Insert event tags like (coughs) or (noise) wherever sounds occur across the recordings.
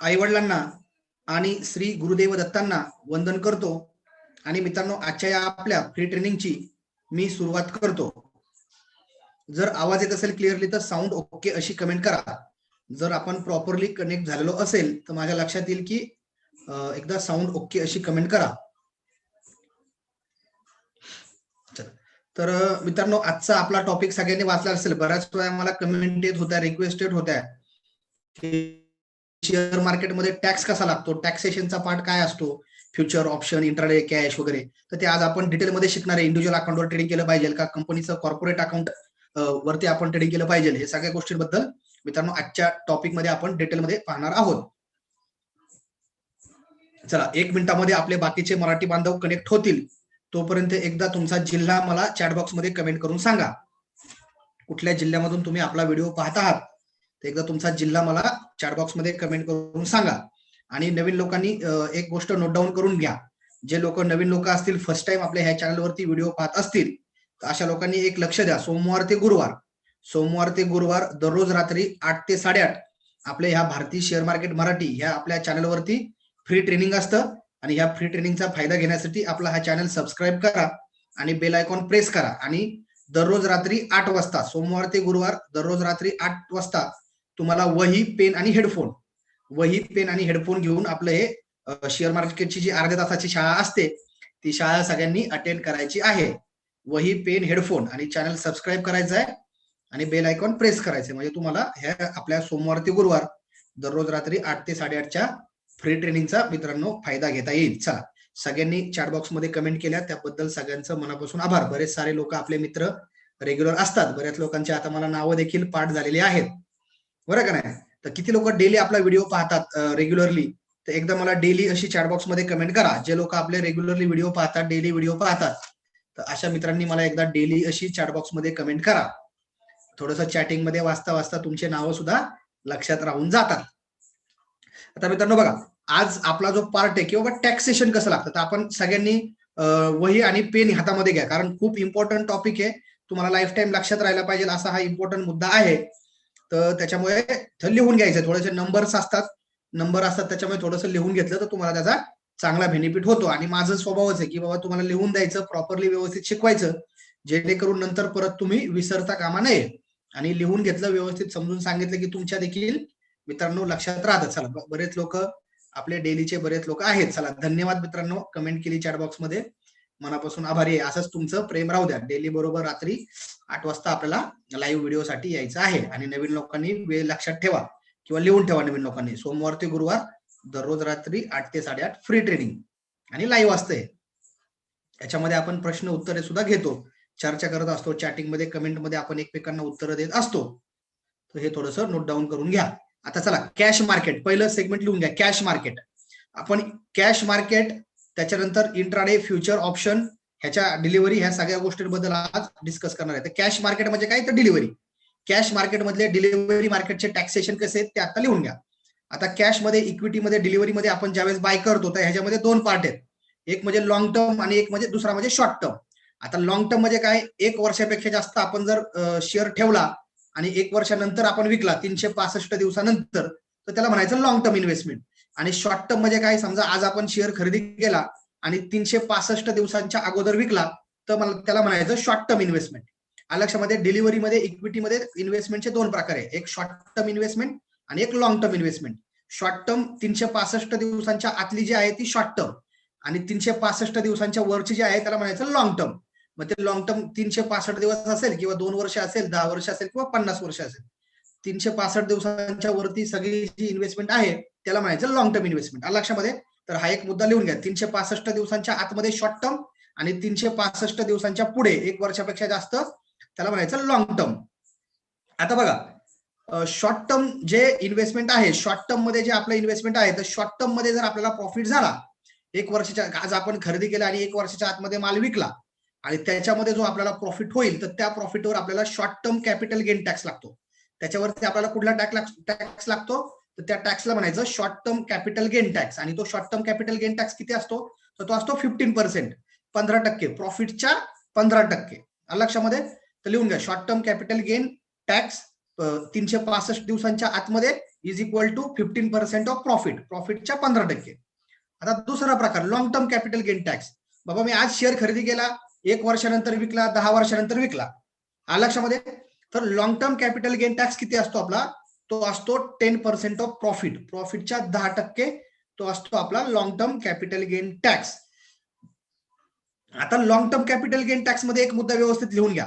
आईवडिलांना आणि श्री गुरुदेव दत्तांना वंदन करतो. आणि मित्रांनो आजच्या या आपल्या फ्री ट्रेनिंगची मी सुरुवात करतो. जर आवाज येत असेल क्लिअरली तर साऊंड ओके अशी कमेंट करा. जर आपण प्रॉपरली कनेक्ट झालेलो असेल तर माझ्या लक्षात येईल की एकदा साऊंड ओके अशी कमेंट करा. तर मित्रांनो आजचा आपला टॉपिक सगळ्यांनी वाचला असेल. बऱ्याच वेळा मला कमेंट येत होत्या रिक्वेस्टेड होत्या. शेअर मार्केटमध्ये टॅक्स कसा लागतो? टॅक्सेशनचा पार्ट काय असतो? फ्युचर ऑप्शन इंटरडे कॅश वगैरे. तर ते आज आपण डिटेलमध्ये शिकणार आहे. इंडिव्हिज्युअल अकाउंटवर ट्रेडिंग केलं पाहिजे का? कंपनीचं कॉर्पोरेट अकाउंट वरती आपण ट्रेडिंग केलं पाहिजे? हे सगळ्या गोष्टींबद्दल मित्रांनो आजच्या टॉपिकमध्ये आपण डिटेलमध्ये पाहणार आहोत. चला एक मिनिटामध्ये आपले बाकीचे मराठी बांधव कनेक्ट होतील. तोपर्यंत एकदा तुमचा जिल्हा मला चॅटबॉक्समध्ये कमेंट करून सांगा. कुठल्या जिल्ह्यामधून तुम्ही आपला व्हिडिओ पाहत आहात? तर एकदा तुमचा जिल्हा मला चॅट बॉक्समध्ये कमेंट करून सांगा. आणि नवीन लोकांनी एक गोष्ट नोट डाऊन करून घ्या. जे लोक नवीन लोक असतील फर्स्ट टाइम आपल्या ह्या चॅनलवरती व्हिडिओ पाहत असतील तर अशा लोकांनी एक लक्ष द्या. सोमवार ते गुरुवार. सोमवार ते गुरुवार दररोज रात्री आठ ते साडेआठ आपल्या ह्या भारतीय शेअर मार्केट मराठी ह्या आपल्या चॅनलवरती फ्री ट्रेनिंग असतं. आणि ह्या फ्री ट्रेनिंगचा फायदा घेण्यासाठी आपला हा चॅनल सबस्क्राईब करा आणि बेल आयकॉन प्रेस करा. आणि दररोज रात्री आठ वाजता सोमवार ते गुरुवार दररोज रात्री आठ वाजता तुम्हाला वही पेन आणि हेडफोन. वही पेन आणि हेडफोन घेऊन आपलं हे शेअर मार्केटची जी अर्ध्या तासाची शाळा असते ती शाळा सगळ्यांनी अटेंड करायची आहे. वही पेन हेडफोन आणि चॅनल सबस्क्राईब करायचं आहे आणि बेल आयकॉन प्रेस करायचं आहे. म्हणजे तुम्हाला ह्या आपल्या सोमवार ते गुरुवार दररोज रात्री आठ ते साडेआठच्या फ्री ट्रेनिंगचा मित्रांनो फायदा घेता येईल. चला सगळ्यांनी चॅटबॉक्समध्ये कमेंट केल्या. त्याबद्दल सगळ्यांचं मनापासून आभार. बरेच सारे लोक आपले मित्र रेग्युलर असतात. बऱ्याच लोकांची आता मला नावं देखील पाठ झालेली आहेत. बरं का नाही? तर किती लोक डेली आपला व्हिडिओ पाहतात रेग्युलरली तर एकदा मला डेली अशी चॅटबॉक्समध्ये कमेंट करा. जे लोक आपले रेग्युलरली व्हिडिओ पाहतात डेली व्हिडिओ पाहतात तर अशा मित्रांनी मला एकदा डेली अशी चॅटबॉक्समध्ये कमेंट करा. थोडस चॅटिंगमध्ये वाचता वाचता तुमचे नावं सुद्धा लक्षात राहून जातात. आता मित्रांनो बघा आज आपला जो पार्ट आहे किंवा टॅक्सेशन कसं लागतं? तर आपण सगळ्यांनी वही आणि पेन हातामध्ये घ्या. कारण खूप इम्पॉर्टंट टॉपिक आहे. तुम्हाला लाईफ टाईम लक्षात राहायला पाहिजे असा हा इम्पॉर्टंट मुद्दा आहे. तर त्याच्यामुळे लिहून घ्यायचं. थोडेसे नंबर्स असतात. नंबर असतात त्याच्यामुळे थोडंसं लिहून घेतलं तर तुम्हाला त्याचा चांगला बेनिफिट होतो. आणि माझं स्वभावच आहे की बाबा तुम्हाला लिहून द्यायचं प्रॉपरली व्यवस्थित शिकवायचं जेणेकरून नंतर परत तुम्ही विसरता कामा नये. आणि लिहून घेतलं व्यवस्थित समजून सांगितलं की तुमच्या देखील मित्रांनो लक्षात राहतात चला बरेच लोक आपले डेलीचे बरेच लोक आहेत. चला धन्यवाद मित्रांनो. कमेंट केली चॅटबॉक्स बॉक्समध्ये मनापासून आभारी आहे. असंच तुमचं प्रेम राहू द्या. डेली बरोबर रात्री आठ वाजता आपल्याला लाईव्ह व्हिडिओसाठी यायचं आहे. आणि नवीन लोकांनी वेळ लक्षात ठेवा किंवा लिहून ठेवा नवीन लोकांनी. सोमवार ते गुरुवार दररोज रात्री आठ ते साडेआठ फ्री ट्रेनिंग आणि लाईव्ह असते याच्यामध्ये आपण प्रश्न उत्तरे सुद्धा घेतो. चर्चा करत असतो. चॅटिंगमध्ये कमेंटमध्ये आपण एकमेकांना उत्तरं देत असतो. तर हे थोडस नोट डाऊन करून घ्या. आता चला कॅश मार्केट पहिलं सेगमेंट लिहून घ्या. कॅश मार्केट आपण कॅश मार्केट त्याच्यानंतर इंट्राडे फ्युचर ऑप्शन ह्याच्या डिलिव्हरी ह्या सगळ्या गोष्टींबद्दल आज डिस्कस करणार आहे. तर कॅश मार्केट म्हणजे काय? तर डिलिव्हरी कॅश मार्केट मधले डिलिव्हरी मार्केटचे टॅक्सेशन कसे आहेत ते आता लिहून घ्या. आता कॅशमध्ये इक्विटी मध्ये डिलिव्हरी मध्ये आपण ज्यावेळेस बाय करतो तर ह्याच्यामध्ये दोन पार्ट आहेत. एक म्हणजे लॉंग टर्म आणि एक म्हणजे दुसरा म्हणजे शॉर्ट टर्म आता लॉंग टर्म म्हणजे काय? एक वर्षापेक्षा जास्त आपण जर शेअर ठेवला आणि एक वर्षानंतर आपण विकला तीनशे पासष्ट दिवसानंतर तर त्याला म्हणायचं लॉंग टर्म इन्व्हेस्टमेंट आणि शॉर्ट टर्म म्हणजे काय समजा आज आपण शेअर खरेदी केला आणि तीनशे पासष्ट दिवसांच्या अगोदर विकला तर मला त्याला म्हणायचं शॉर्ट टर्म इन्व्हेस्टमेंट लक्षामध्ये डिलिव्हरीमध्ये इक्विटीमध्ये इन्व्हेस्टमेंटचे दोन प्रकार आहे एक शॉर्ट टर्म इन्व्हेस्टमेंट आणि एक long term investment short term तीनशे पासष्ट दिवसांच्या आतली जी आहे ती शॉर्ट टर्म आणि तीनशे पासष्ट दिवसांच्या वरची जी आहे त्याला म्हणायचं लॉंग टर्म मग ते लॉंग टर्म तीनशे पासष्ट दिवस असेल किंवा दोन वर्ष असेल दहा वर्ष असेल किंवा पन्नास वर्ष असेल. तीनशे पासष्ट दिवसांच्या वरती सगळी जी इन्व्हेस्टमेंट आहे त्याला म्हणायचं लॉंग टर्म इन्व्हेस्टमेंट लक्षामध्ये? तर हा एक मुद्दा लिहून घ्या. तीनशे पासष्ट दिवसांच्या आतमध्ये शॉर्ट टर्म आणि तीनशे पासष्ट दिवसांच्या पुढे एक वर्षापेक्षा जास्त त्याला म्हणायचं लॉंग टर्म आता बघा शॉर्ट टर्म जे इन्व्हेस्टमेंट आहे शॉर्ट टर्ममध्ये जे आपलं इन्व्हेस्टमेंट आहे तर शॉर्ट टर्ममध्ये जर आपल्याला प्रॉफिट झाला एक वर्षाच्या आज आपण खरेदी केला आणि एक वर्षाच्या आतमध्ये माल विकला आणि त्याच्यामध्ये जो आपल्याला प्रॉफिट होईल तर त्या प्रॉफिटवर आपल्याला short term capital gain tax लागतो. त्याच्यावरती आपल्याला कुठला टॅक्स टॅक्स लागतो? तर त्या टॅक्सला म्हणायचं short term capital gain tax आणि तो short term capital gain tax किती असतो? तर तो असतो फिफ्टीन पर्सेंट पंधरा टक्के. प्रॉफिटच्या पंधरा टक्के. लक्षामध्ये? तर लिहून घ्या. Short term capital gain tax तीनशे पासष्ट दिवसांच्या आतमध्ये is equal to fifteen percent of profit प्रॉफिटच्या पंधरा टक्के. आता दुसरा प्रकार long term capital gain tax बाबा मी आज शेअर खरेदी केला. एक वर्षानंतर विकला दहा वर्षानंतर विकला. लक्षामध्ये? तर long term capital gain tax किती असतो आपला? तो असतो टेन पर्सेंट ऑफ प्रॉफिट प्रॉफिटच्या दहा टक्के तो असतो आपला long term capital gain tax आता लॉंग टर्म कॅपिटल गेन टॅक्समध्ये एक मुद्दा व्यवस्थित लिहून घ्या.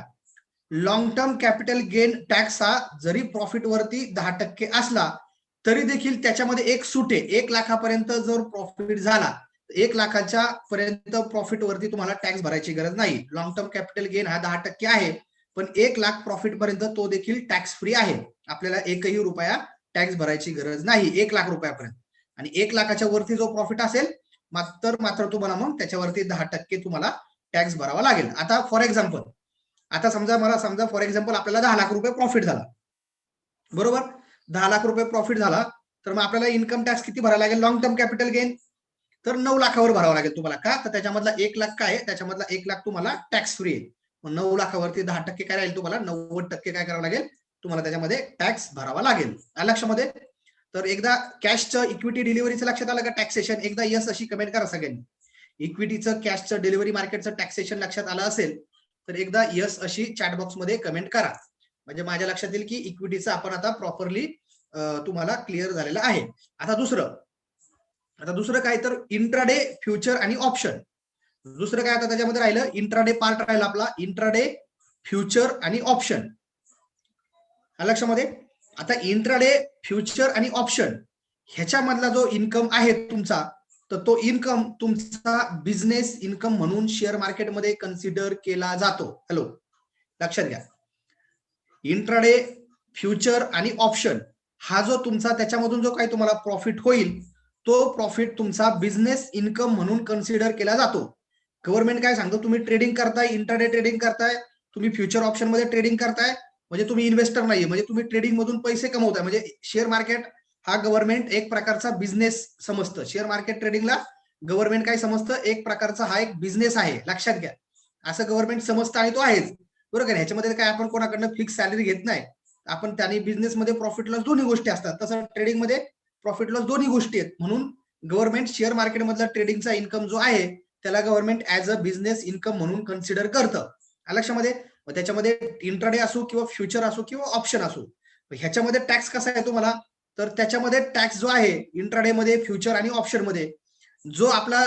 Long term capital gain tax हा जरी प्रॉफिट वरती दहा टक्के असला तरी देखील त्याच्यामध्ये एक सूट आहे एक लाखापर्यंत जर प्रॉफिट झाला एक लाखाच्या पर्यंत प्रॉफिट वरती तुम्हाला टॅक्स भरायची गरज नाही. लॉंग टर्म कॅपिटल गेन हा दहा टक्के आहे. पण एक लाख प्रॉफिट पर्यंत तो देखील टॅक्स फ्री आहे. आपल्याला एकही रुपया टॅक्स भरायची गरज नाही. एक लाख रुपयापर्यंत. आणि एक लाखाच्या वरती जो प्रॉफिट असेल तर मात्र तुम्हाला मग त्याच्यावरती दहा टक्के तुम्हाला टॅक्स भरावा लागेल. आता फॉर एक्झाम्पल आता समजा मला समजा फॉर एक्झाम्पल आपल्याला दहा लाख रुपये प्रॉफिट झाला. बरोबर? दहा लाख रुपये प्रॉफिट झाला तर मग आपल्याला इन्कम टॅक्स किती भरावा लागेल? लॉंग टर्म कॅपिटल गेन तर नऊ लाखावर भरावा लागेल तुम्हाला. का? तर त्याच्यामधला एक लाख काय आहे? त्याच्यामधला एक लाख तुम्हाला टॅक्स फ्री आहे. नऊ लाखावरती दहा टक्के काय राहील तुम्हाला? नव्वद टक्के काय करावं लागेल? तुम्हाला त्याच्यामध्ये टॅक्स भरावा लागेल. लक्षामध्ये? तर एकदा कॅशचं इक्विटी डिलिव्हरीचं लक्षात आलं का? टॅक्सेशन एकदा यस अशी कमेंट करा सगळ्यांनी. इक्विटीचं कॅशचं डिलिव्हरी मार्केटचं टॅक्सेशन लक्षात आलं असेल तर एकदा यस अशी चॅटबॉक्समध्ये कमेंट करा. म्हणजे माझ्या लक्षात येईल की इक्विटीचं आपण आता प्रॉपरली तुम्हाला क्लिअर झालेलं आहे. आता दुसरं. आता दुसरं काय? तर इंट्राडे फ्युचर आणि ऑप्शन दुसरं काय आता त्याच्यामध्ये राहिलं? इंट्राडे पार्ट राहिला आपला. इंट्राडे फ्युचर आणि ऑप्शन लक्षामध्ये? आता इंट्राडे फ्युचर आणि ऑप्शन ह्याच्यामधला जो इन्कम आहे तुमचा तर तो इन्कम तुमचा बिझनेस इन्कम म्हणून शेअर मार्केटमध्ये कन्सिडर केला जातो. हॅलो लक्षात घ्या. इंट्राडे फ्युचर आणि ऑप्शन हा जो तुमचा त्याच्यामधून जो काही तुम्हाला प्रॉफिट होईल तो प्रॉफिट तुमचा बिझनेस इन्कम म्हणून कन्सिडर केला जातो. गव्हर्नमेंट काय सांगतो? तुम्ही ट्रेडिंग करताय इंटरडे ट्रेडिंग करताय तुम्ही फ्युचर ऑप्शनमध्ये ट्रेडिंग करताय म्हणजे तुम्ही इन्व्हेस्टर नाहीये. म्हणजे तुम्ही ट्रेडिंग मधून पैसे कमवताय. म्हणजे शेअर मार्केट हा गव्हर्नमेंट एक प्रकारचा बिझनेस समजतं. शेअर मार्केट ट्रेडिंगला गव्हर्नमेंट काय समजतं? एक प्रकारचा हा एक बिझनेस आहे. लक्षात घ्या. असं गव्हर्नमेंट समजतं आणि तो आहेच. बरोबर? ह्याच्यामध्ये काय आपण कोणाकडनं फिक्स सॅलरी घेत नाही. आपण त्याने बिझनेसमध्ये प्रॉफिट लॉस दोन्ही गोष्टी असतात. तसं ट्रेडिंगमध्ये प्रॉफिट लॉस दोन्ही गोष्टी आहेत. म्हणून गव्हर्नमेंट शेअर मार्केटमधला ट्रेडिंगचा इन्कम जो आहे त्याला government as a business income म्हणून कन्सिडर करतं. लक्षामध्ये? त्याच्यामध्ये इंट्राडे असो किंवा फ्युचर असो किंवा ऑप्शन असो. ह्याच्यामध्ये टॅक्स कसा आहे तुम्हाला तर त्याच्यामध्ये टॅक्स जो आहे इंट्राडे मध्ये फ्युचर आणि ऑप्शनमध्ये जो आपला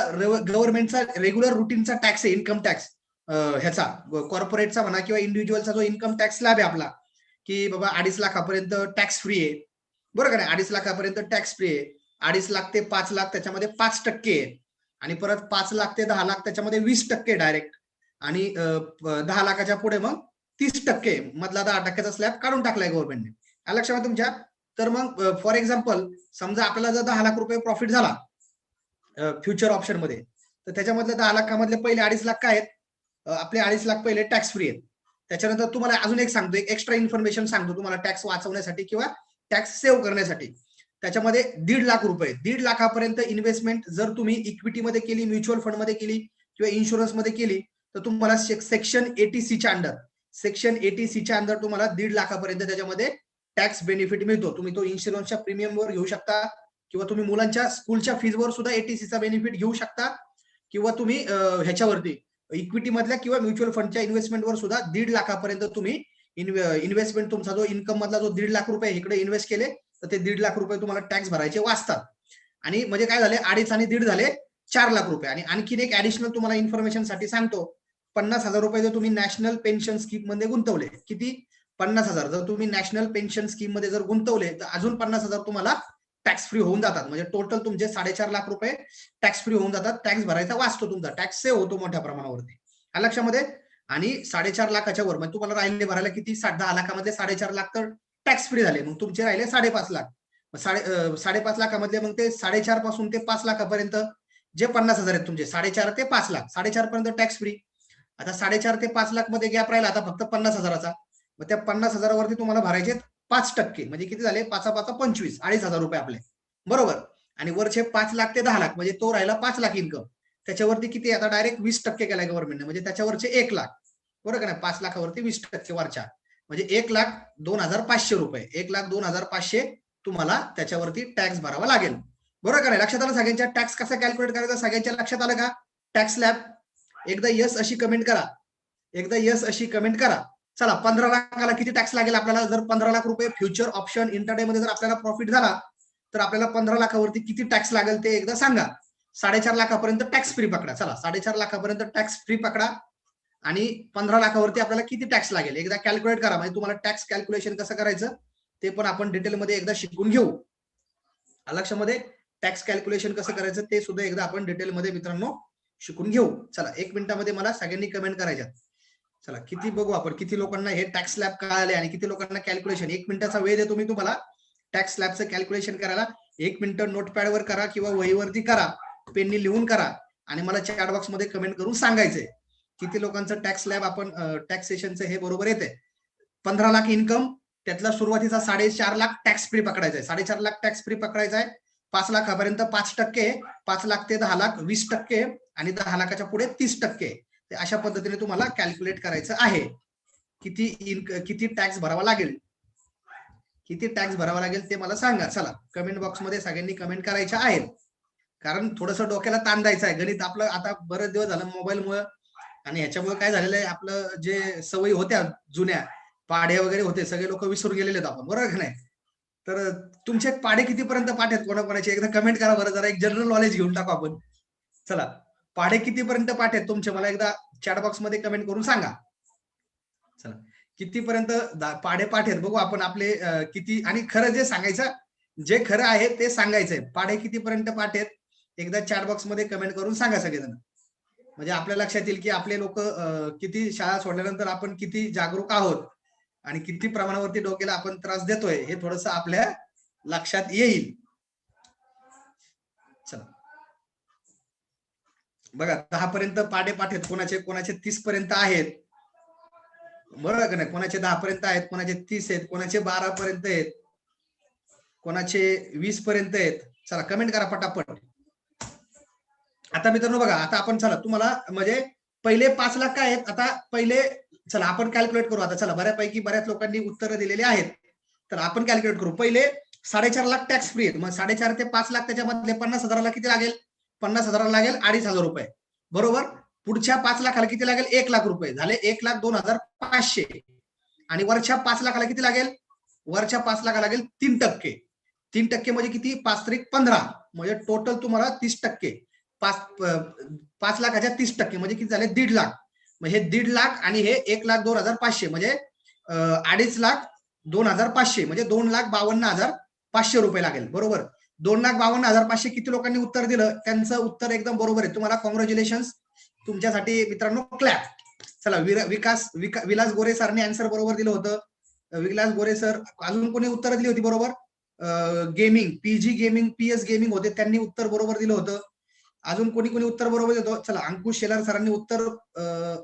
गव्हर्नमेंटचा रेग्युलर रुटीनचा टॅक्स आहे इन्कम टॅक्स ह्याचा कॉर्पोरेटचा म्हणा किंवा इंडिव्हिज्युअलचा जो इन्कम टॅक्स स्लॅब आहे आपला की बाबा अडीच लाखापर्यंत टॅक्स फ्री आहे. बरोबर का नाही? अडीच लाखापर्यंत टॅक्स फ्री आहे. अडीच लाख ते पाच लाख त्याच्यामध्ये पाच टक्के आहे. आणि परत पाच लाख ते दहा लाख त्याच्यामध्ये वीस टक्के डायरेक्ट आणि दहा लाखाच्या पुढे मग तीस टक्के मधला दहा टक्क्याचा स्लॅब काढून टाकलाय गव्हर्नमेंटने लक्षात तुमच्या. तर मग फॉर एक्झाम्पल समजा आपल्याला जर दहा लाख रुपये प्रॉफिट झाला फ्युचर ऑप्शनमध्ये तर त्याच्यामधले दहा लाखामधले पहिले अडीच लाख काय आहेत? आपले अडीच लाख पहिले टॅक्स फ्री आहेत. त्याच्यानंतर तुम्हाला अजून एक सांगतो एक एक्स्ट्रा इन्फॉर्मेशन सांगतो तुम्हाला टॅक्स वाचवण्यासाठी किंवा टॅक्स सेव्ह करण्यासाठी. त्याच्यामध्ये दीड लाख रुपये दीड लाखापर्यंत इन्व्हेस्टमेंट जर तुम्ही इक्विटीमध्ये केली म्युच्युअल फंडमध्ये केली किंवा इन्शुरन्समध्ये केली तर तुम्हाला सेक्शन एटीसीच्या अंडर सेक्शन एटीसीच्या अंडर तुम्हाला दीड लाखापर्यंत त्याच्यामध्ये टॅक्स बेनिफिट मिळतो. तुम्ही तो इन्शुरन्सच्या प्रीमियमवर घेऊ शकता किंवा तुम्ही मुलांच्या स्कूलच्या फीजवर सुद्धा एटीसीचा बेनिफिट घेऊ शकता किंवा तुम्ही ह्याच्यावरती इक्विटी मधल्या किंवा म्युच्युअल फंडच्या इन्व्हेस्टमेंटवर सुद्धा दीड लाखापर्यंत तुम्ही इन्व्हेस्टमेंट तुमचा जो इन्कम मधला जो दीड लाख रुपये इकडे इन्व्हेस्ट केले तर ते दीड लाख रुपये तुम्हाला टॅक्स भरायचे वाचतात. आणि म्हणजे काय झाले? अडीच आणि दीड झाले चार लाख रुपये. आणि आणखीन एक ऍडिशनल तुम्हाला इन्फॉर्मेशनसाठी सांगतो. पन्नास हजार रुपये जर तुम्ही नॅशनल पेन्शन स्कीममध्ये गुंतवले किती? पन्नास हजार. जर तुम्ही नॅशनल पेन्शन स्कीममध्ये जर गुंतवले तर अजून पन्नास हजार तुम्हाला टॅक्स फ्री होऊन जातात. म्हणजे टोटल तुमचे साडेचार लाख रुपये टॅक्स फ्री होऊन जातात. टॅक्स भरायचा वाचतो तुमचा. टॅक्स सेव्ह होतो मोठ्या प्रमाणावरती. हा लक्षामध्ये? आणि साडेचार लाखाच्या वर म्हणजे तुम्हाला राहिले भरायला किती? दहा लाखामध्ये साडेचार लाख तर टॅक्स फ्री झाले. मग तुमचे राहिले साडेपाच लाख. साडे साडेपाच लाखामधले मग ते साडेचारपासून ते पाच लाखापर्यंत जे पन्नास हजार आहेत तुमचे साडेचार ते पाच लाख. साडेचार पर्यंत टॅक्स फ्री आता साडेचार ते पाच लाखमध्ये गॅप राहिला आता फक्त पन्नास हजाराचा. मग त्या पन्नास हजारावरती तुम्हाला भरायचे पाच टक्के. म्हणजे किती झाले? पाचा पाचा पंचवीस अडीच हजार रुपये आपले. बरोबर? आणि वरचे पाच लाख ते दहा लाख म्हणजे तो राहिला पाच लाख इन्कम त्याच्यावरती किती आता डायरेक्ट वीस टक्के केलाय गव्हर्नमेंटने म्हणजे त्याच्यावरचे एक लाख. बरोबर का नाही? पाच लाखावरती वीस टक्के वरच्या. म्हणजे एक लाख दोन हजार पाचशे रुपये. एक लाख दोन हजार पाचशे तुम्हाला त्याच्यावरती टॅक्स भरावा लागेल. बरोबर का नाही? लक्षात आलं सगळ्यांच्या टॅक्स कसा कॅल्क्युलेट करायचा? सगळ्यांच्या लक्षात आलं का? टॅक्स लॅब एकदा यस अशी कमेंट करा. एकदा यस अशी कमेंट करा. चला पंधरा लाखाला किती टॅक्स लागेल आपल्याला? जर पंधरा लाख रुपये फ्युचर ऑप्शन इंटरडे मध्ये जर आपल्याला प्रॉफिट झाला तर आपल्याला पंधरा लाखावरती किती टॅक्स लागेल ते एकदा सांगा. साडेचार लाखापर्यंत टॅक्स फ्री पकडा. चला साडेचार लाखापर्यंत टॅक्स फ्री पकडा. आणि पंधरा लाखावरती आपल्याला किती टॅक्स लागेल? एकदा कॅल्क्युलेट करा. म्हणजे तुम्हाला टॅक्स कॅल्क्युलेशन कसं करायचं ते पण आपण डिटेलमध्ये एकदा शिकून घेऊ. लक्षामध्ये टॅक्स कॅल्क्युलेशन कसं करायचं ते सुद्धा एकदा आपण डिटेलमध्ये मित्रांनो शिकून घेऊ. चला एक मिनिटामध्ये मला सगळ्यांनी कमेंट करायच्या चला किती बघू आपण किती लोकांना हे टॅक्स स्लॅब कळाले आणि किती लोकांना कॅल्क्युलेशन एक मिनिटाचा वेळ देतो मी तुम्हाला. टॅक्स स्लॅबचं कॅल्क्युलेशन करायला एक मिनिटं नोटपॅडवर करा किंवा वहीवरती करा. पेननी लिहून करा आणि मला चॅट बॉक्समध्ये कमेंट करून सांगायचंय. किती लोकांचं टॅक्स लॅब आपण टॅक्सेशनचं हे बरोबर येते पंधरा लाख इन्कम त्यातला सुरुवातीचा साडेचार लाख टॅक्स फ्री पकडायचा आहे. साडेचार लाख टॅक्स फ्री पकडायचा आहे. पाच लाखापर्यंत पाच टक्के पाच लाख ते दहा लाख वीस टक्के आणि दहा लाखाच्या पुढे तीस टक्के. अशा पद्धतीने तुम्हाला कॅल्क्युलेट करायचं आहे. किती इन किती टॅक्स भरावा लागेल? किती टॅक्स भरावा लागेल ते मला सांगा. चला कमेंट बॉक्समध्ये सगळ्यांनी कमेंट करायच्या आहेत. कारण थोडंसं डोक्याला ताण द्यायचं आहे. गणित आपलं आता बरेच दिवस झालं मोबाईलमुळे आणि ह्याच्यामुळे काय झालेलं आहे आपलं जे सवयी होत्या जुन्या पाडे वगैरे होते सगळे लोक विसरून गेलेले आहेत आपण बरोबर का नाही? तर तुमचे पाढे कितीपर्यंत पाठ आहेत कोणाकोणाचे? एकदा कमेंट करा बरं जरा एक जनरल नॉलेज घेऊन टाकू आपण. चला. पाढे कितीपर्यंत पाठ आहेत तुमचे? मला एकदा चॅट बॉक्समध्ये कमेंट करून सांगा. चला. कितीपर्यंत पाढे पाठ आहेत? बघू आपण आपले किती आणि खरं जे सांगायचं जे खरं आहे ते सांगायचंय. पाढे कितीपर्यंत पाठ आहेत? एकदा चॅट बॉक्समध्ये कमेंट करून सांगा सगळेजण. म्हणजे आपल्या लक्षात येईल की आपले लोक किती शाळा सोडल्यानंतर आपण किती जागरूक आहोत आणि किती प्रमाणावरती डोक्याला आपण त्रास देतोय हे थोडस आपल्या लक्षात येईल. चला. बघा दहा पर्यंत पाडेपाठ आहेत. कोणाचे कोणाचे तीस पर्यंत आहेत? बरोबर का नाही? कोणाचे दहा पर्यंत आहेत कोणाचे तीस आहेत कोणाचे बारा पर्यंत आहेत कोणाचे वीस पर्यंत आहेत? चला कमेंट करा पटापट. आता मित्रांनो बघा आता आपण चला तुम्हाला म्हणजे पहिले पाच लाख काय आहेत? आता पहिले चला आपण कॅल्क्युलेट करू. आता चला बऱ्यापैकी बऱ्याच लोकांनी उत्तरं दिलेली आहेत. तर आपण कॅल्क्युलेट करू. पहिले साडेचार लाख टॅक्स फ्री आहेत. मग साडेचार ते पाच लाख त्याच्यामधले पन्नास हजाराला किती लागेल? पन्नास हजाराला लागेल अडीच हजार रुपये. बरोबर? पुढच्या पाच लाखाला किती लागेल? एक लाख रुपये. झाले एक लाख दोन हजार पाचशे. आणि वरच्या पाच लाखाला किती लागेल? वरच्या पाच लाखाला लागेल तीन टक्के. तीन टक्के म्हणजे किती? पाच तरी पंधरा. म्हणजे टोटल तुम्हाला तीस टक्के. पाच पाच लाखाच्या तीस टक्के म्हणजे किती झाले? दीड लाख. हे दीड लाख आणि हे एक लाख दोन हजार पाचशे म्हणजे अडीच लाख दोन हजार पाचशे म्हणजे दोन लाख बावन्न हजार पाचशे रुपये लागेल. बरोबर? दोन लाख बावन्न हजार पाचशे किती लोकांनी उत्तर दिलं? त्यांचं उत्तर एकदम बरोबर आहे. तुम्हाला कॉंग्रॅच्युलेशन तुमच्यासाठी मित्रांनो क्लॅप चला विकास विलास गोरे सरने आन्सर बरोबर दिलं होतं. विलास गोरे सर अजून कोणी उत्तर दिली होती बरोबर? Gaming PG gaming PS gaming होते त्यांनी उत्तर बरोबर दिलं होतं. अजून कोणी कोणी उत्तर बरोबर देतो. चला अंकुश शेलार सरांनी उत्तर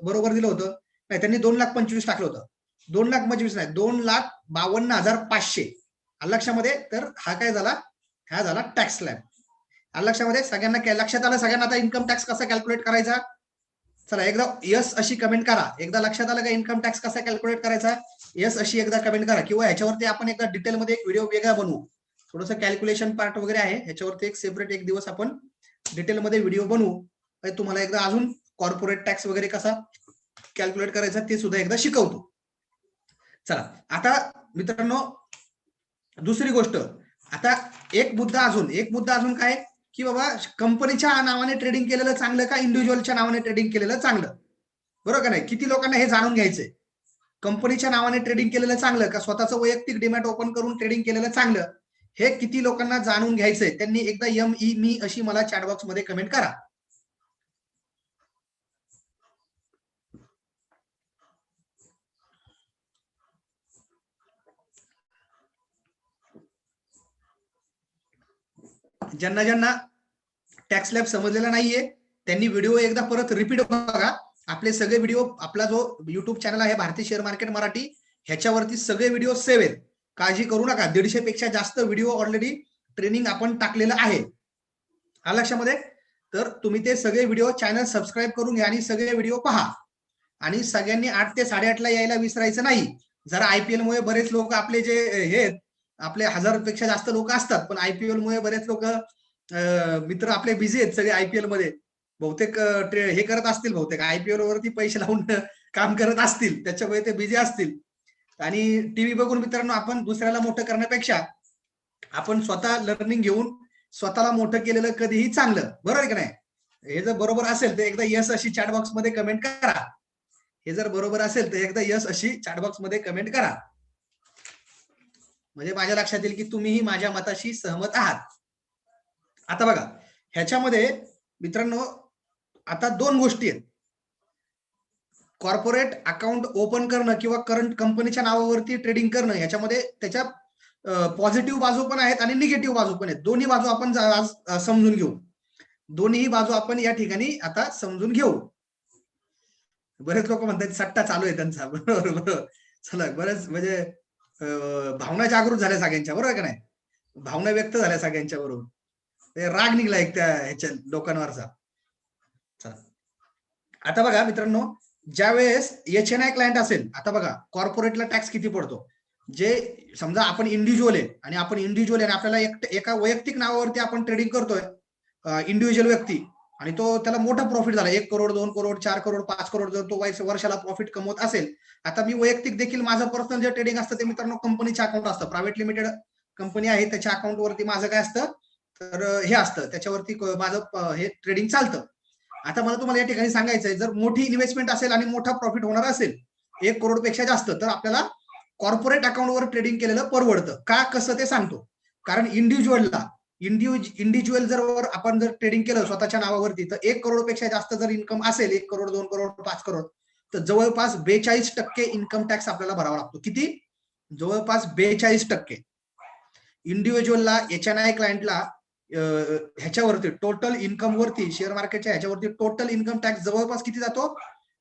बरोबर दिलं होतं. नाही त्यांनी दोन लाख पंचवीस टाकलं होतं. दोन लाख पंचवीस नाही दोन लाख बावन्न हजार पाचशे. लक्षामध्ये तर हा काय झाला? हा झाला टॅक्स स्लॅब लक्षामध्ये सगळ्यांना लक्षात आलं सगळ्यांना आता इन्कम टॅक्स कसा कॅल्क्युलेट करायचा? चला एकदा यस अशी कमेंट करा. एकदा लक्षात आलं का इन्कम टॅक्स कसा कॅल्क्युलेट करायचा? यस अशी एकदा कमेंट करा. किंवा ह्याच्यावरती आपण एकदा डिटेलमध्ये एक व्हिडिओ वेगळा बनवू. थोडस कॅल्क्युलेशन पार्ट वगैरे आहे. ह्याच्यावरती एक सेपरेट एक दिवस आपण डिटेलमध्ये व्हिडिओ बनवू. म्हणजे तुम्हाला एकदा अजून कॉर्पोरेट टॅक्स वगैरे कसा कॅल्क्युलेट करायचा ते सुद्धा एकदा शिकवतो. चला आता मित्रांनो दुसरी गोष्ट. आता एक मुद्दा अजून एक मुद्दा अजून काय? की बाबा कंपनीच्या नावाने ट्रेडिंग केलेलं चांगलं का इंडिव्हिज्युअलच्या नावाने ट्रेडिंग केलेलं चांगलं? बरोबर का नाही? किती लोकांना हे जाणून घ्यायचंय. कंपनीच्या नावाने ट्रेडिंग केलेलं चांगलं का स्वतःचं वैयक्तिक डिमॅट ओपन करून ट्रेडिंग केलेलं चांगलं? हे किती लोकांना जाणून घ्यायचंय त्यांनी एकदा यम ई मी अशी मला चॅटबॉक्समध्ये कमेंट करा. ज्यांना ज्यांना टॅक्स लॅब समजलेला नाहीये त्यांनी व्हिडिओ एकदा परत रिपीट बघा. आपले सगळे व्हिडिओ आपला जो युट्यूब चॅनल आहे भारतीय शेअर मार्केट मराठी ह्याच्यावरती सगळे व्हिडिओ सेव्ह आहेत. काळजी करू नका. दीडशे पेक्षा जास्त व्हिडिओ ऑलरेडी ट्रेनिंग आपण टाकलेलं आहे. हा लक्षामध्ये? तर तुम्ही ते सगळे व्हिडिओ चॅनल सबस्क्राईब करून घ्या आणि सगळे व्हिडिओ पहा. आणि सगळ्यांनी आठ ते साडेआठला यायला विसरायचं नाही. जरा आयपीएल मुळे बरेच लोक आपले जे हे आपले हजारपेक्षा जास्त लोक असतात पण आयपीएल मुळे बरेच लोक मित्र आपले बिझी आहेत सगळे आयपीएलमध्ये. बहुतेक हे करत असतील बहुतेक. आयपीएल वरती पैसे लावून काम करत असतील. त्याच्यामुळे ते बिझी असतील. आणि टीव्ही बघून मित्रांनो आपण दुसऱ्याला मोठं करण्यापेक्षा आपण स्वतः लर्निंग घेऊन स्वतःला मोठं केलेलं कधीही चांगलं. बरोबर आहे की नाही? हे जर बरोबर असेल तर एकदा यस अशी चॅट बॉक्समध्ये कमेंट करा. हे जर बरोबर असेल तर एकदा यस अशी चॅट बॉक्समध्ये कमेंट करा. म्हणजे माझ्या लक्षात येईल की तुम्हीही माझ्या मताशी सहमत आहात. आता बघा ह्याच्यामध्ये मित्रांनो आता दोन गोष्टी आहेत. कॉर्पोरेट अकाउंट ओपन करणं किंवा करंट कंपनीच्या नावावरती ट्रेडिंग करणं ह्याच्यामध्ये त्याच्या पॉझिटिव्ह बाजू पण आहेत आणि निगेटिव्ह बाजू पण आहेत. दोन्ही बाजू आपण आज समजून घेऊ. दोन्ही बाजू आपण या ठिकाणी आता समजून घेऊ. बरेच लोक म्हणतात सट्टा चालू आहे त्यांचा. (laughs) बरोबर बरोबर. चला बरेच म्हणजे भावना जागृत झाल्या सगळ्यांच्या बरोबर का नाही? भावना व्यक्त झाल्या सगळ्यांच्या बरोबर. राग निघला एक त्या ह्याच्या लोकांवरचा. चला. आता बघा मित्रांनो ज्या वेळेस एच एन आय क्लायंट असेल आता बघा कॉर्पोरेटला टॅक्स किती पडतो? जे समजा आपण इंडिव्हिज्युअल आहे आणि आपण इंडिव्हिज्युअल आहे आणि आपल्याला एक एका वैयक्तिक नावावरती आपण ट्रेडिंग करतोय इंडिव्हिज्युअल व्यक्ती आणि तो त्याला मोठा प्रॉफिट झाला एक करोड दोन करोड चार करोड पाच करोड जर तो वर्षाला प्रॉफिट कमवत असेल आता मी वैयक्तिक देखील माझं पर्सनल जे ट्रेडिंग असतं ते मित्रांनो कंपनीचे अकाउंट असतं. प्रायव्हेट लिमिटेड कंपनी आहे त्याच्या अकाउंटवरती माझं काय असतं? तर हे असतं. त्याच्यावरती माझं हे ट्रेडिंग चालतं. आता मला तुम्हाला या ठिकाणी सांगायचं आहे जर मोठी इन्व्हेस्टमेंट असेल आणि मोठा प्रॉफिट होणार असेल एक करोडपेक्षा जास्त तर आपल्याला कॉर्पोरेट अकाउंटवर ट्रेडिंग केलेलं परवडतं. का कसं ते सांगतो. कारण इंडिव्हिज्युअलला इंडिव्हिज्युअल जर आपण जर ट्रेडिंग केलं स्वतःच्या नावावरती तर एक करोडपेक्षा जास्त जर इन्कम असेल एक करोड दोन करोड पाच करोड तर जवळपास बेचाळीस टक्के इन्कम टॅक्स आपल्याला भरावा लागतो. किती? जवळपास बेचाळीस टक्के. इंडिव्हिज्युअलला एच एन आय क्लायंटला ह्याच्यावरती टोटल इन्कम वरती शेअर मार्केटच्या ह्याच्यावरती टोटल इन्कम टॅक्स जवळपास किती जातो?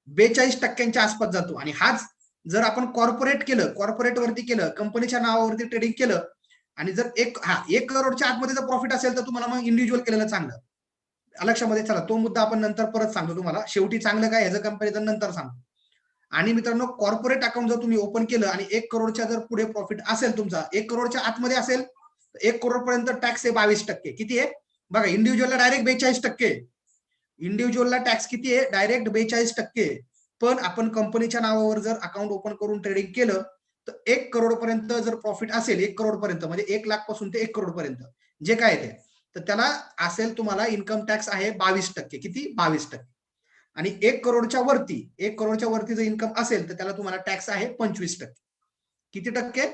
बेचाळीस टक्क्यांच्या आसपास जातो. आणि हाच जर आपण कॉर्पोरेट केलं कॉर्पोरेट वरती केलं कंपनीच्या नावावरती ट्रेडिंग केलं आणि जर एक हा एक करोडच्या आतमध्ये जर प्रॉफिट असेल तर तुम्हाला मग इंडिव्हिज्युअल केलेलं चांगलं. लक्षामध्ये चला तो मुद्दा आपण नंतर परत सांगतो तुम्हाला. शेवटी चांगलं काय? ह्याचं कंपॅरिझन नंतर सांगतो. आणि मित्रांनो कॉर्पोरेट अकाउंट जर तुम्ही ओपन केलं आणि एक करोडच्या जर पुढे प्रॉफिट असेल तुमचा एक करोडच्या आतमध्ये असेल एक करोड पर्यंत टॅक्स आहे बावीस टक्के. किती आहे? बघा इंडिव्हिज्युअलला डायरेक्ट बेचाळीस टक्के. इंडिव्हिज्युअलला टॅक्स किती आहे? डायरेक्ट बेचाळीस टक्के. पण आपण कंपनीच्या नावावर जर अकाउंट ओपन करून ट्रेडिंग केलं तर एक करोड पर्यंत जर प्रॉफिट असेल एक करोड पर्यंत म्हणजे एक लाखपासून ते एक करोड पर्यंत जे काय ते. तर त्याला असेल तुम्हाला इन्कम टॅक्स आहे बावीस टक्के. किती? बावीस टक्के. आणि एक करोडच्या वरती एक करोडच्या वरती जर इन्कम असेल तर त्याला तुम्हाला टॅक्स आहे पंचवीस टक्के. किती टक्के?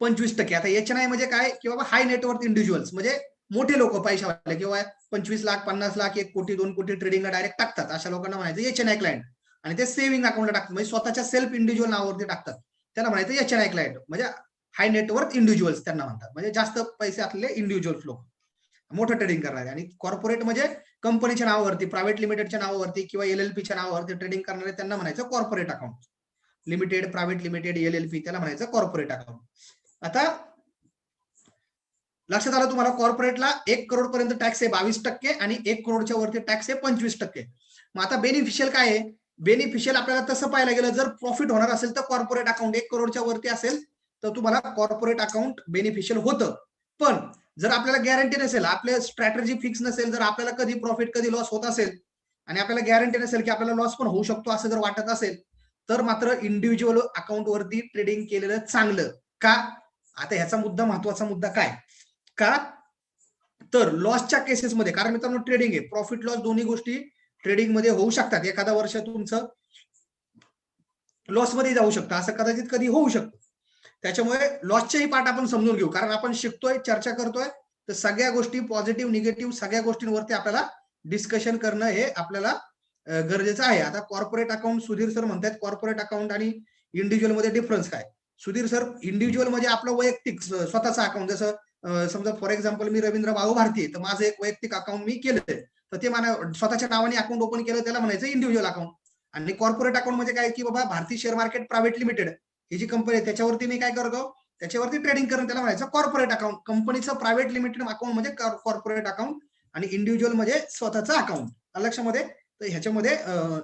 पंचवीस टक्के. आता एच एन आय म्हणजे काय? की बाबा हाय नेटवर्थ इंडिव्हिज्युअल्स म्हणजे मोठे लोक पैशावाले किंवा पंचवीस लाख पन्नास लाख एक कोटी दोन कोटी ट्रेडिंगला डायरेक्ट टाकतात. अशा लोकांना म्हणायचं एच एन आय क्लायंट आणि ते सेव्हिंग अकाउंटला टाकतात. म्हणजे स्वतःच्या सेल्फ इंडिव्हिज्युअल नावावरती टाकतात. त्याला म्हणायचं एच एन आय क्लायंट म्हणजे हाय नेटवर्थ इंडिव्हिज्युअल्स त्यांना म्हणतात. म्हणजे जास्त पैसे असलेले इंडिव्हिज्युअल्स लोक. मोठं ट्रेडिंग करणारे. आणि कॉर्पोरेट म्हणजे कंपनीच्या नावावरती प्रायव्हेट लिमिटेडच्या नावावरती किंवा एल एल पीच्या नावावरती ट्रेडिंग करणारे त्यांना म्हणायचं corporate account limited private limited L L P त्याला म्हणायचं कॉर्पोरेट अकाउंट आता लक्षात आलं तुम्हाला कॉर्पोरेटला एक करोड पर्यंत टॅक्स आहे बावीस टक्के आणि एक करोडच्या वरती टॅक्स आहे पंचवीस टक्के. मग आता बेनिफिशियल काय आहे? बेनिफिशियल आपल्याला तसं पाहायला गेलं जर प्रॉफिट होणार असेल तर कॉर्पोरेट अकाउंट एक करोडच्या वरती असेल तर तुम्हाला कॉर्पोरेट अकाउंट बेनिफिशियल होतं. पण जर आपल्याला गॅरंटी नसेल आपल्या स्ट्रॅटेजी फिक्स नसेल जर आपल्याला कधी प्रॉफिट कधी लॉस होत असेल आणि आपल्याला गॅरंटी नसेल की आपल्याला लॉस पण होऊ शकतो असं जर वाटत असेल तर मात्र इंडिव्हिज्युअल अकाउंट वरती ट्रेडिंग केलेलं चांगलं. का? आता ह्याचा मुद्दा महत्त्वाचा मुद्दा काय? का? तर लॉसच्या केसेसमध्ये कारण मित्रांनो ट्रेडिंग आहे. प्रॉफिट लॉस दोन्ही गोष्टी ट्रेडिंगमध्ये होऊ शकतात. एखादा वर्ष तुमचं लॉसमध्ये जाऊ शकतं. असं कदाचित कधी होऊ शकतं. त्याच्यामुळे लॉसचेही पार्ट आपण समजून घेऊ. कारण आपण शिकतोय चर्चा करतोय तर सगळ्या गोष्टी पॉझिटिव्ह निगेटिव्ह सगळ्या गोष्टींवरती आपल्याला डिस्कशन करणं हे आपल्याला गरजेचं आहे. आता कॉर्पोरेट अकाउंट सुधीर सर म्हणतात कॉर्पोरेट अकाउंट आणि इंडिव्हिज्युअलमध्ये डिफरन्स काय? सुधीर सर इंडिव्हिज्युअल म्हणजे आपलं वैयक्तिक स- स्वतःचं अकाउंट जसं समजा फॉर एक्झाम्पल मी रवींद्र भाऊ भारती तर माझं एक वैयक्तिक अकाउंट मी केलंय. तर ते मला स्वतःच्या नावाने अकाउंट ओपन केलं त्याला म्हणायचं इंडिव्हिज्युअल अकाउंट आणि कॉर्पोरेट अकाउंट म्हणजे काय? की बाबा Bharatiya share market private limited ही जी कंपनी आहे त्याच्यावरती मी काय करतो? त्याच्यावरती ट्रेडिंग करून त्याला म्हणायचं कॉर्पोरेट अकाउंट कंपनीचं प्रायव्हेट लिमिटेड अकाउंट म्हणजे कॉर्पोरेट अकाउंट आणि इंडिव्हिज्युअल म्हणजे स्वतःचं अकाउंट लक्षामध्ये तर ह्याच्यामध्ये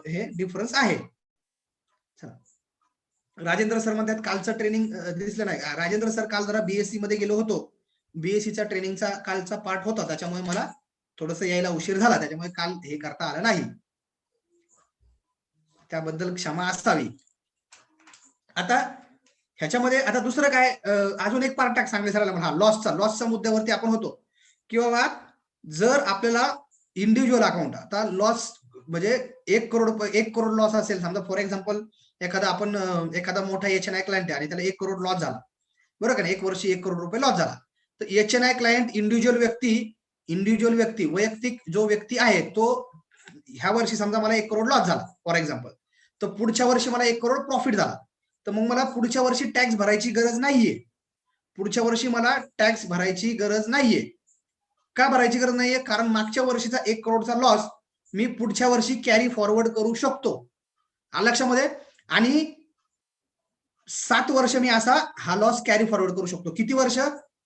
हे डिफरन्स आहे. राजेंद्र सर म्हणतात कालचं ट्रेनिंग दिसलं नाही. राजेंद्र सर काल जरा बीएससी मध्ये गेलो होतो. बीएससीचा ट्रेनिंगचा कालचा पार्ट होता. त्याच्यामुळे मला थोडस यायला उशीर झाला. त्याच्यामुळे काल हे करता आलं नाही. त्याबद्दल क्षमा असावी. आता ह्याच्यामध्ये आता दुसरं काय अजून एक पार्ट टाक सांगले सरांना हा लॉसचा लॉसच्या मुद्द्यावरती आपण होतो. की बाबा जर आपल्याला इंडिव्हिज्युअल अकाउंट आता लॉस म्हणजे एक करोड एक करोड लॉस असेल समजा फॉर एक्झाम्पल एखादा आपण एखादा मोठा एच एन आय क्लायंट आहे आणि त्याला एक करोड लॉस झाला. बरोबर का नाही? एक वर्षी एक करोड रुपये लॉस झाला. तर H N I client individual व्यक्ती इंडिव्हिज्युअल व्यक्ती वैयक्तिक जो व्यक्ती आहे तो ह्या वर्षी समजा मला एक करोड लॉस झाला फॉर एक्झाम्पल तर पुढच्या वर्षी मला एक करोड प्रॉफिट झाला. तर मग मला पुढच्या वर्षी टॅक्स भरायची गरज नाहीये. पुढच्या वर्षी मला टॅक्स भरायची गरज नाहीये. का भरायची गरज नाहीये? कारण मागच्या वर्षीचा एक करोडचा लॉस मी पुढच्या वर्षी कॅरी फॉरवर्ड करू शकतो. लक्षामध्ये? आणि सात वर्ष मी असा हा लॉस कॅरी फॉरवर्ड करू शकतो. किती वर्ष?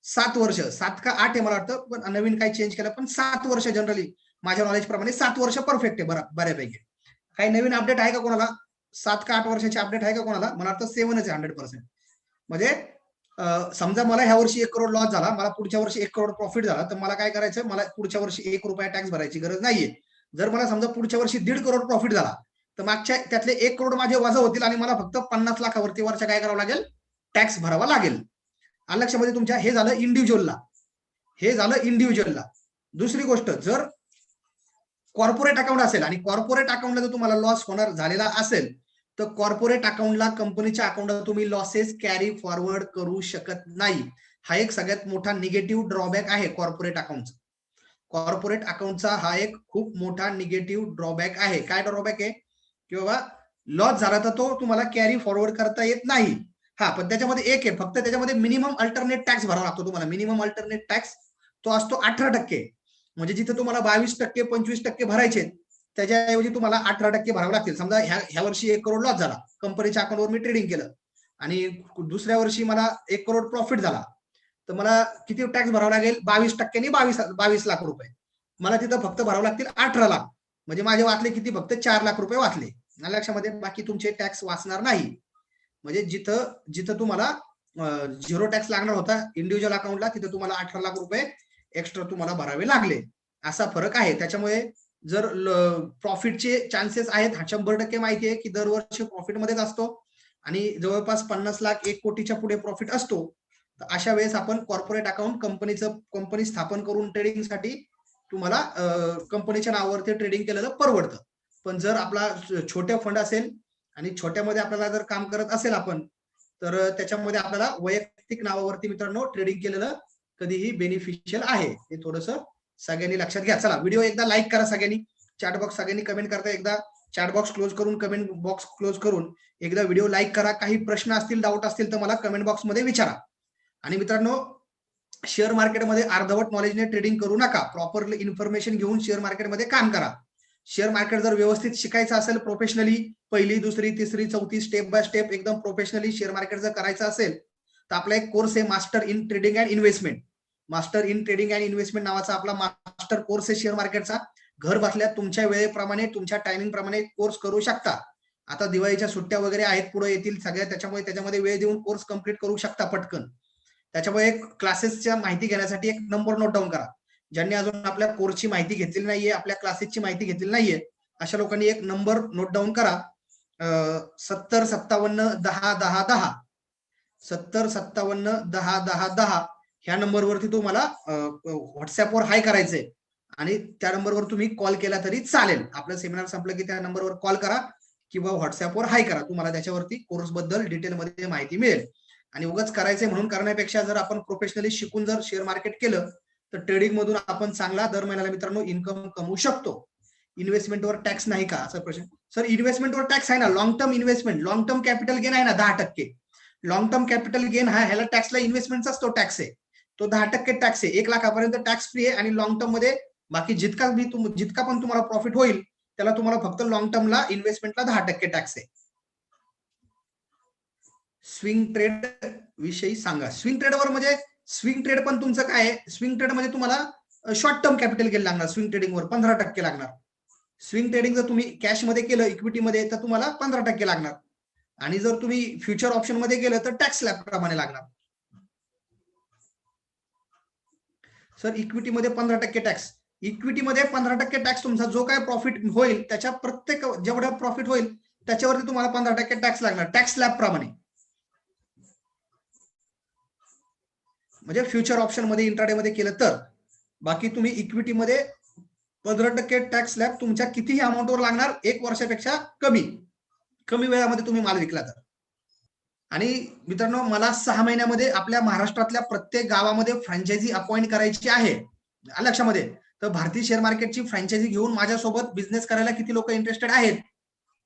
सात वर्ष. सात का आठ आहे मला वाटतं पण नवीन काही चेंज केलं पण सात वर्ष जनरली माझ्या नॉलेज प्रमाणे सात वर्ष परफेक्ट आहे बरा बऱ्यापैकी. काही नवीन अपडेट आहे का कोणाला? सात का आठ वर्षाची अपडेट आहे का कोणाला? मला वाटतं सेव्हनच आहे हंड्रेड पर्सेंट म्हणजे समजा मला ह्या वर्षी एक करोड लॉस झाला मला पुढच्या वर्षी एक करोड प्रॉफिट झाला तर मला काय करायचं मला पुढच्या वर्षी एक रुपया टॅक्स भरायची गरज नाहीये. जर मला समजा पुढच्या वर्षी दीड करोड प्रॉफिट झाला तर मागच्या त्यातले एक करोड माझे वजा होतील आणि मला फक्त पन्नास लाखावरती वर्ष काय करावं लागेल? टॅक्स भरावा लागेल. आलं लक्षामध्ये तुमच्या हे झालं इंडिव्हिज्युअलला हे झालं इंडिव्हिज्युअलला दुसरी गोष्ट जर कॉर्पोरेट अकाउंट असेल आणि कॉर्पोरेट अकाउंटला जर तुम्हाला लॉस होणार झालेला असेल तर कॉर्पोरेट अकाउंटला कंपनीच्या अकाउंटला तुम्ही लॉसेस कॅरी फॉरवर्ड करू शकत नाही. हा एक सगळ्यात मोठा निगेटिव्ह ड्रॉबॅक आहे कॉर्पोरेट अकाउंटचा कॉर्पोरेट अकाउंटचा हा एक खूप मोठा निगेटिव्ह ड्रॉबॅक आहे. काय ड्रॉबॅक आहे? किंवा बाबा लॉस झाला तर तो तुम्हाला कॅरी फॉरवर्ड करता येत नाही. हा पण त्याच्यामध्ये एक आहे फक्त त्याच्यामध्ये मिनिमम अल्टरनेट टॅक्स भरावा लागतो तुम्हाला. मिनिमम अल्टरनेट टॅक्स तो असतो अठरा टक्के. म्हणजे जिथे तुम्हाला बावीस टक्के पंचवीस टक्के भरायचे त्याच्याऐवजी तुम्हाला अठरा टक्के भरावे लागतील. समजा ह्या ह्या वर्षी एक करोड लॉस झाला. कंपनीच्या अकाउंटवर मी ट्रेडिंग केलं. आणि दुसऱ्या वर्षी मला एक करोड प्रॉफिट झाला. तर मला किती टॅक्स भरावा लागेल? बावीस टक्क्यांनी बावीस बावीस लाख रुपये. मला तिथं फक्त भरावं लागतील अठरा लाख. म्हणजे माझे वाचले किती? फक्त चार लाख रुपये वाचले. लक्षामध्ये बाकी तुमचे टॅक्स वाचणार नाही. म्हणजे जिथं जिथं तुम्हाला झिरो टॅक्स लागणार होता इंडिव्हिज्युअल अकाउंटला तिथं तुम्हाला अठरा लाख रुपये एक्स्ट्रा तुम्हाला भरावे लागले. असा फरक आहे. त्याच्यामुळे जर प्रॉफिटचे चान्सेस आहेत हा शंभर टक्के माहिती आहे की दरवर्षी प्रॉफिटमध्येच असतो. आणि जवळपास पन्नास लाख एक कोटीच्या पुढे प्रॉफिट असतो. तर अशा वेळेस आपण कॉर्पोरेट अकाउंट कंपनीचं कंपनी स्थापन करून ट्रेडिंगसाठी तुम्हाला कंपनीच्या नावावरती ट्रेडिंग केलेलं परवडतं. पण जर आपला छोट्या फंड असेल आणि छोट्यामध्ये आपल्याला जर काम करत असेल आपण तर त्याच्यामध्ये आपल्याला वैयक्तिक नावावरती मित्रांनो ट्रेडिंग केलेलं कधीही बेनिफिशियल आहे. हे थोडस सगळ्यांनी लक्षात घ्या. चला व्हिडिओ एकदा लाईक करा सगळ्यांनी. चॅट बॉक्स सगळ्यांनी कमेंट करता एकदा. चॅट बॉक्स क्लोज करून कमेंट बॉक्स क्लोज करून एकदा व्हिडिओ लाईक करा. काही प्रश्न असतील डाऊट असतील तर मला कमेंट बॉक्समध्ये विचारा. आणि मित्रांनो शेअर मार्केटमध्ये अर्धवट नॉलेजने ट्रेडिंग करू नका. प्रॉपरली इन्फॉर्मेशन घेऊन शेअर मार्केटमध्ये काम करा. शेअर मार्केट जर व्यवस्थित शिकायचं असेल प्रोफेशनली पहिली दुसरी तिसरी चौथी स्टेप बाय स्टेप एकदम प्रोफेशनली शेअर मार्केट जर करायचं असेल तर आपला एक कोर्स आहे master in trading and investment master in trading and investment नावाचा आपला मास्टर कोर्स आहे शेअर मार्केटचा. घर बसल्या तुमच्या वेळेप्रमाणे तुमच्या टायमिंग प्रमाणे कोर्स करू शकता. आता दिवाळीच्या सुट्ट्या वगैरे आहेत पुढे येतील सगळ्या त्याच्यामुळे त्याच्यामध्ये वेळ देऊन कोर्स कंप्लीट करू शकता पटकन. त्याच्यामुळे एक क्लासेसच्या माहिती घेण्यासाठी एक नंबर नोट डाऊन करा. ज्यांनी अजून आपल्या कोर्सची माहिती घेतलेली नाहीये आपल्या क्लासेसची माहिती घेतलेली नाहीये अशा लोकांनी एक नंबर नोट डाऊन करा. सत्तर सत्तावन्न दहा दहा दहा. सत्तर सत्तावन्न दहा दहा दहा. ह्या नंबरवरती तुम्हाला व्हॉट्सअपवर हाय करायचंय. आणि त्या नंबरवर तुम्ही कॉल केला तरी चालेल. आपलं सेमिनार संपलं की त्या नंबरवर कॉल करा किंवा व्हॉट्सअपवर हाय करा. तुम्हाला त्याच्यावरती कोर्सबद्दल डिटेलमध्ये माहिती मिळेल. आणि उगाच करायचंय म्हणून करण्यापेक्षा जर आपण प्रोफेशनली शिकून जर शेअर मार्केट केलं तर ट्रेडिंग मधून आपण चांगला दर महिन्याला मित्रांनो इन्कम कमवू शकतो. इन्व्हेस्टमेंटवर टॅक्स नाही का? असा प्रश्न. सर इन्व्हेस्टमेंटवर टॅक्स आहे ना? Long term investment long term capital gain आहे ना दहा टक्के. लॉंग टर्म कॅपिटल गेन हा ह्याला टॅक्सला इन्व्हेस्टमेंटचाच तो टॅक्स आहे. तो दहा टक्के टॅक्स आहे. एक लाखापर्यंत टॅक्स फ्री आहे आणि लॉंग टर्ममध्ये बाकी जितका जितका पण तुम्हाला प्रॉफिट होईल त्याला तुम्हाला फक्त लॉंग टर्मला इन्व्हेस्टमेंटला दहा टक्के टॅक्स आहे. स्विंग ट्रेड विषयी सांगा. स्विंग ट्रेडवर म्हणजे स्विंग ट्रेड पण तुमचं काय आहे? स्विंग ट्रेडमध्ये तुम्हाला शॉर्ट टर्म कॅपिटल गेलं लागणार. स्विंग ट्रेडिंगवर पंधरा टक्के लागणार. स्विंग ट्रेडिंग जर तुम्ही कॅशमध्ये केलं इक्विटीमध्ये तर तुम्हाला पंधरा टक्के लागणार. आणि जर तुम्ही फ्युचर ऑप्शनमध्ये गेलं तर टॅक्स स्लॅब प्रमाणे लागणार. सर इक्विटीमध्ये पंधरा टक्के टॅक्स इक्विटीमध्ये पंधरा टक्के टॅक्स तुमचा जो काय प्रॉफिट होईल त्याच्या प्रत्येक जेवढं प्रॉफिट होईल त्याच्यावरती तुम्हाला पंधरा टक्के टॅक्स लागणार. टॅक्स स्लॅब प्रमाणे. म्हणजे फ्युचर ऑप्शनमध्ये इंट्राडे मध्ये केलं तर. बाकी तुम्ही इक्विटीमध्ये पंधरा टक्के टॅक्स स्लॅब तुमच्या कितीही अमाऊंटवर लागणार एक वर्षापेक्षा कमी. कमी वेळामध्ये तुम्ही माल विकला तर. आणि मित्रांनो मला सहा महिन्यामध्ये आपल्या महाराष्ट्रातल्या प्रत्येक गावामध्ये फ्रँचायझी अपॉइंट करायची आहे. लक्षामध्ये. तर भारतीय शेअर मार्केटची फ्रँचायझी घेऊन माझ्यासोबत बिझनेस करायला किती लोक इंटरेस्टेड आहेत?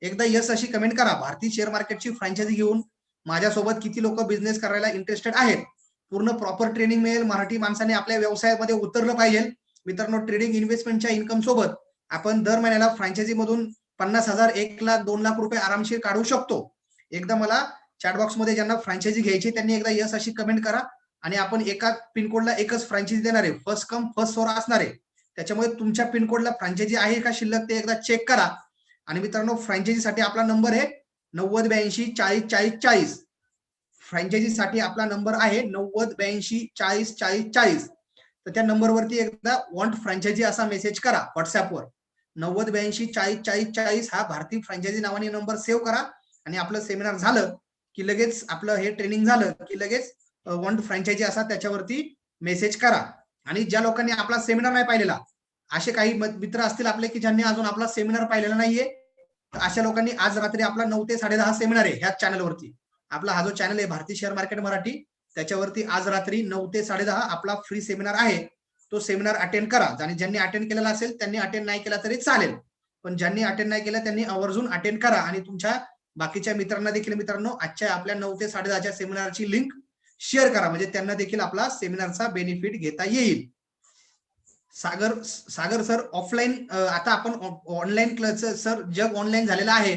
एकदा यस अशी कमेंट करा. भारतीय शेअर मार्केटची फ्रँचायझी घेऊन माझ्यासोबत किती लोक बिझनेस करायला इंटरेस्टेड आहेत? पूर्ण प्रॉपर ट्रेनिंग मिळेल. मराठी माणसाने आपल्या व्यवसायामध्ये उतरलं पाहिजे. मित्रांनो ट्रेडिंग इन्व्हेस्टमेंटच्या इन्कम सोबत आपण दर महिन्याला फ्रँचायझी मधून पन्नास हजार एक लाख दोन लाख रुपये आरामशीर काढू शकतो. एकदा मला चॅटबॉक्समध्ये ज्यांना फ्रँचायझी घ्यायची त्यांनी एकदा यस अशी कमेंट करा. आणि आपण एका पिनकोडला एकच फ्रँचायझी देणार आहे. फर्स्ट कम फर्स्ट सोर असणार आहे. त्याच्यामुळे तुमच्या पिनकोडला फ्रँचायझी आहे का शिल्लक ते एकदा चेक करा. आणि मित्रांनो फ्रँचायझीसाठी आपला नंबर आहे नव्वद ब्याऐंशी चाळीस चाळीस चाळीस. फ्रँचायझीसाठी आपला नंबर आहे नव्वद ब्याऐंशी चाळीस चाळीस चाळीस. तर त्या नंबरवरती एकदा वॉन्ट फ्रँचायझी असा मेसेज करा व्हॉट्सअपवर नव्वद ब्याऐंशी चाळीस चाळीस चाळीस हा भारतीय फ्रँचायझी नावाने नंबर सेव्ह करा. आणि आपलं सेमिनार झालं की लगेच आपलं हे ट्रेनिंग झालं की लगेच वॉन्ट फ्रँचायझी असा त्याच्यावरती मेसेज करा. आणि ज्या लोकांनी आपला सेमिनार नाही पाहिलेला असे काही मित्र असतील आपले की ज्यांनी अजून आपला सेमिनार पाहिलेला नाहीये अशा लोकांनी आज रात्री आपला नऊ ते साडे दहा सेमिनार आहे ह्याच चॅनलवरती आपला हा जो चॅनल आहे भारतीय शेअर मार्केट मराठी त्याच्यावरती आज रात्री नऊ ते साडेदहा आपला फ्री सेमिनार आहे. तो सेमिनार अटेंड करा. आणि ज्यांनी अटेंड केलेला असेल त्यांनी अटेंड नाही केला तरी चालेल. पण ज्यांनी अटेंड नाही केला त्यांनी आवर्जून अटेंड करा. आणि तुमच्या बाकीच्या मित्रांना देखील मित्रांनो आजच्या आपल्या नऊ ते साडे दहाच्या सेमिनारची लिंक शेअर करा. म्हणजे त्यांना देखील आपला सेमिनारचा बेनिफिट घेता येईल. सागर सागर सर ऑफलाईन आता आपण ऑनलाईन क्लास सर जग ऑनलाईन झालेलं आहे.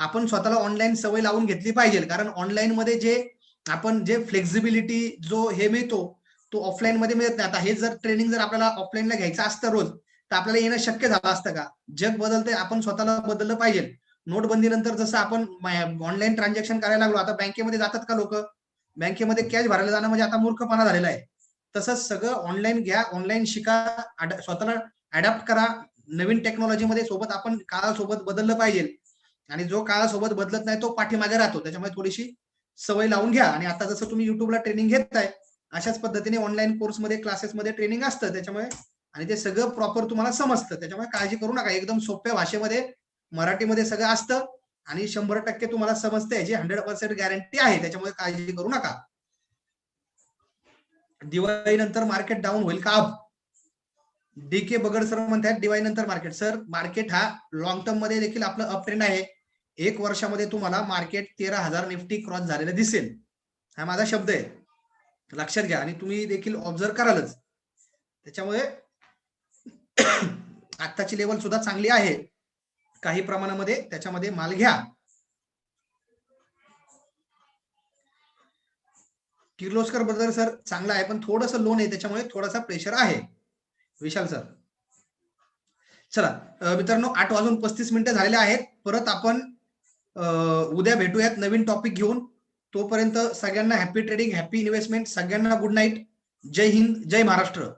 आपण स्वतःला ऑनलाईन सवय लावून घेतली पाहिजे. कारण ऑनलाईन मध्ये जे आपण जे फ्लेक्झिबिलिटी जो हे मिळतो तो ऑफलाईन मध्ये मिळत नाही. आता हे जर ट्रेनिंग जर आपल्याला ऑफलाईनला घ्यायचं असतं रोज तर आपल्याला येणं शक्य झालं असतं का? जग बदलते आपण स्वतःला बदललं पाहिजे. नोटबंदीनंतर जसं आपण ऑनलाईन ट्रान्झॅक्शन करायला लागलो आता बँकेमध्ये जातात का लोक? बँकेमध्ये कॅश भरायला जाणं म्हणजे आता मूर्खपणा झालेला आहे. तसंच सगळं ऑनलाईन घ्या ऑनलाईन शिका स्वतःला अडॅप्ट करा. नवीन टेक्नॉलॉजीमध्ये सोबत आपण काळासोबत बदललं पाहिजे. आणि जो काळासोबत बदलत नाही तो पाठीमागे राहतो. त्याच्यामुळे थोडीशी सवय लावून घ्या. आणि आता जसं तुम्ही युट्यूबला ट्रेनिंग घेताय अशाच पद्धतीने ऑनलाईन कोर्समध्ये क्लासेसमध्ये ट्रेनिंग असतं. त्याच्यामुळे आणि ते सगळं प्रॉपर तुम्हाला समजतं. त्याच्यामुळे काळजी करू नका. एकदम सोप्या भाषेमध्ये मराठीमध्ये सगळं असतं. आणि शंभर टक्के तुम्हाला समजते याची हंड्रेड पर्सेंट गॅरंटी आहे. त्याच्यामुळे काळजी करू नका. दिवाळी नंतर मार्केट डाऊन होईल का? Up D K Bagad sir म्हणतात दिवाळी नंतर मार्केट सर मार्केट हा लॉंग टर्ममध्ये देखील आपलं अप ट्रेंड आहे. एक वर्षामध्ये तुम्हाला मार्केट तेरा हजार निफ्टी क्रॉस झालेलं दिसेल. हा माझा शब्द आहे. लक्षात घ्या. आणि तुम्ही देखील ऑब्झर्व करालच. त्याच्यामुळे (coughs) आत्ताची लेवल सुद्धा चांगली आहे. काही प्रमाणामध्ये त्याच्यामध्ये माल घ्या. किर्लोस्कर ब्रदर सर चांगला आहे पण थोडस लोन आहे त्याच्यामुळे थोडासा प्रेशर आहे. विशाल सर चला मित्रांनो आठ वाजून पस्तीस मिनिटं झालेले आहेत. परत आपण उद्या भेटूयात नवीन टॉपिक घेऊन. तोपर्यंत सगळ्यांना हॅपी ट्रेडिंग हॅपी इन्व्हेस्टमेंट सगळ्यांना गुड नाईट जय हिंद जय महाराष्ट्र.